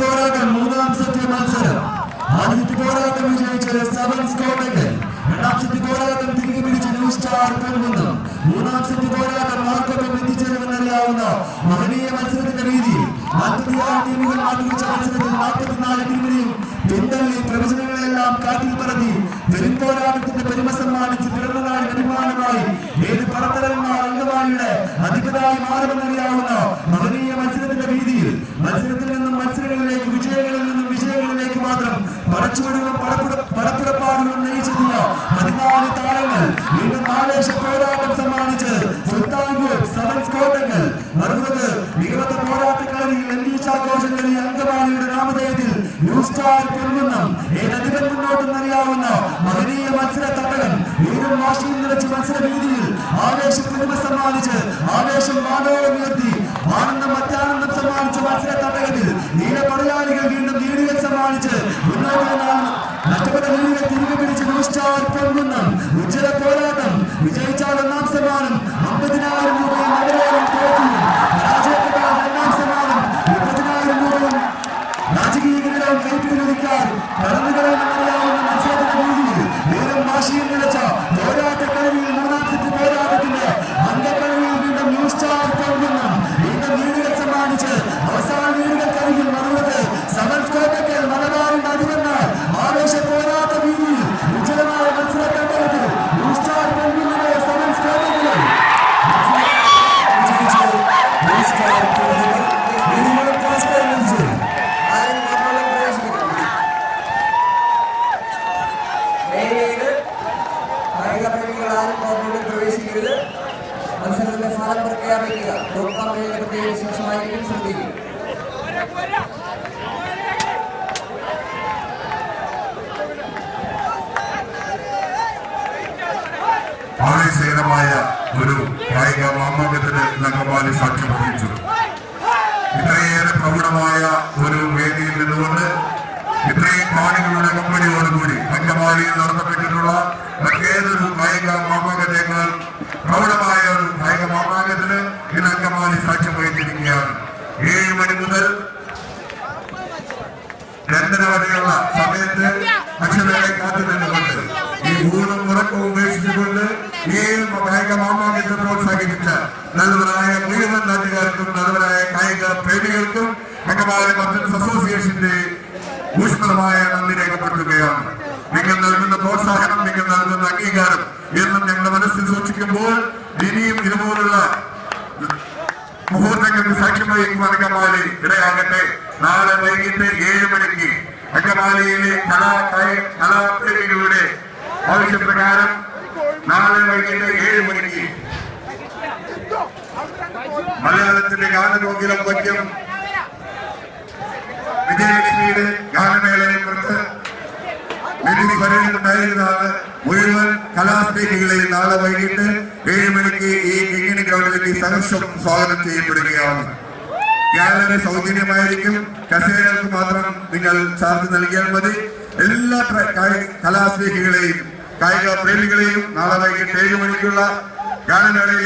പോരാട്ടം മൂന്നാം സെറ്റ് മത്സരം. ആദ്യത്തെ പോരാട്ടം വിജയിച്ച് സെവൻസ് കോട്ടയ്ക്കൽ. രണ്ടാം സെറ്റ് പോരാട്ടം തിരികെ പിടിച്ച് ന്യൂ സ്റ്റാർ പെൺകുന്നം. മൂന്നാം സെറ്റ് പോരാട്ടം മാർക്കൊപ്പം എത്തിച്ചേരുമെന്നറിയാവുന്ന മഹനീയ മത്സരത്തിന്റെ രീതിയിൽ നാൽപ്പത്തിയാറ് ടീമുകൾ മാറ്റിവെച്ച മത്സരത്തിൽ നാൽപ്പത്തിനാല് ടീമിനെയും പിന്തള്ളി പ്രവചനങ്ങളെല്ലാം കാറ്റിൽ പറത്തി പെരുമ്പോരാട്ടത്തിന്റെ പെരുമ സമ്മാനിച്ച് പിറന്നനാടി വരുമാനമായി ഏത് പടത്തലന്മാർ അംഗവാളിയുടെ അധിപതായി മാറുമെന്നറിയാവുന്ന താരങ്ങൾ വീണ്ടും പോരാട്ടം സമ്മാനിച്ച് സുൽത്താൻപൂർ സെവൻസ് കോട്ടങ്ങൾ അറുപത് മികവത്ത പോരാട്ടക്കളരിയിൽ എം വി ചാഘോഷങ്ങളി അംഗവാളിയുടെ നാമധേയത്തിൽ ന്യൂ സ്റ്റാർ പെരുകുന്നം. ഏതധികം മത്സര തട്ടകം വീടും വാശിയും നിറച്ച് മത്സര രീതിയിൽ ആവേശ പെരുമ സമ്മാനിച്ച് ആവേശം വാനോളം മത്സര തട്ടകത്തിൽ നീല വീണ്ടും ലീഡുകൾ സമ്മാനിച്ച് മുന്നോട്ട് നഷ്ടപ്പെട്ട സ്റ്റാർ പെരുകുന്നം ഉജ്ജ്വല പോരാട്ടം വിജയിച്ചാൽ ഒന്നാം സമ്മാനം മത്സരത്തിന്റെ സ്ഥാനം പ്രഖ്യാപിക്കുക. വേദിയുടെ പ്രത്യേക വിശേഷമായിരിക്കും. ശ്രദ്ധിക്കും. ഒരു കായിക മാമാങ്കത്തിന് നഗമാലി സാക്ഷ്യം വഹിച്ചു. ഇത്രയേറെ പ്രൗഢമായ ഒരു വേദിയിൽ നിന്നുകൊണ്ട് ഇത്രയും കാണികളുടെ കമ്പനിയോടുകൂടി അങ്കമാലിയിൽ നടത്തപ്പെട്ടിട്ടുള്ള മറ്റേതൊരു കായിക മാമാങ്കത്തേക്കാൾ പ്രൗഢമായ ഒരു കായിക മാമാങ്കത്തിന് ഇന്ന് അങ്കമാലി സാക്ഷ്യം വഹിച്ചിരിക്കുകയാണ് ഏഴ് മണി മുതൽ രണ്ടര വരെയുള്ള സമയത്ത് അക്ഷരങ്ങളെ കാത്തു നിന്നുകൊണ്ട് ഈ ഊണും ഉറക്കം ഉപേക്ഷിച്ചുകൊണ്ട് ഈ കായിക പ്രോത്സാഹിപ്പിച്ച നല്ലവരായ മുഴുവൻ നാട്ടുകാർക്കും നല്ലവരായ കായിക പ്രേമികൾക്കും അംഗമായ മർച്ചൻസ് അസോസിയേഷന്റെ ഊഷ്മളമായ നന്ദി രേഖപ്പെടുത്തുകയാണ്. നിങ്ങൾ നൽകുന്ന പ്രോത്സാഹനം നിങ്ങൾ നൽകുന്ന അംഗീകാരം എന്നും ഞങ്ങളുടെ മനസ്സിൽ സൂക്ഷിക്കുമ്പോൾ ഇനിയും ഇതുപോലുള്ള മുഹൂർത്തങ്ങൾക്ക് സാക്ഷ്യം വഹിക്കുവാൻ അങ്കമാലി ഇടയാകട്ടെ നാളെ വൈകിട്ട് ഏഴ് മണിക്ക് അങ്കമാലിയിലെ കലാ കായി- കലാപ്രേമികളുടെ ആവശ്യപ്രകാരം നാളെ വൈകിട്ട് ഏഴ് മണിക്ക് മലയാളത്തിന്റെ ഗാനഗോകുലം വയ്ക്കും വിജയലക്ഷ്മിയുടെ ഗാനമേളയെ കുറിച്ച് നികുതി പറയുന്നുണ്ടായിരുന്നതാണ് മുഴുവൻ കലാസ്നേഹികളെയും നാളെ വൈകിട്ട് ഏഴ് മണിക്ക് ഈ കിങ്ങിണി ഗ്രൗണ്ടിലേക്ക് സഹർഷം സ്വാഗതം ചെയ്യപ്പെടുകയാണ്. ഗാലറി സൗജന്യമായിരിക്കും. കസേരകൾക്ക് മാത്രം നിങ്ങൾ ചാർജ് നൽകിയാൽ മതി. എല്ലാ കലാസ്നേഹികളെയും കായിക പ്രേമികളെയും നാളെ വൈകിട്ട് ഏഴ് മണിക്കുള്ള ഗാനമേളയിൽ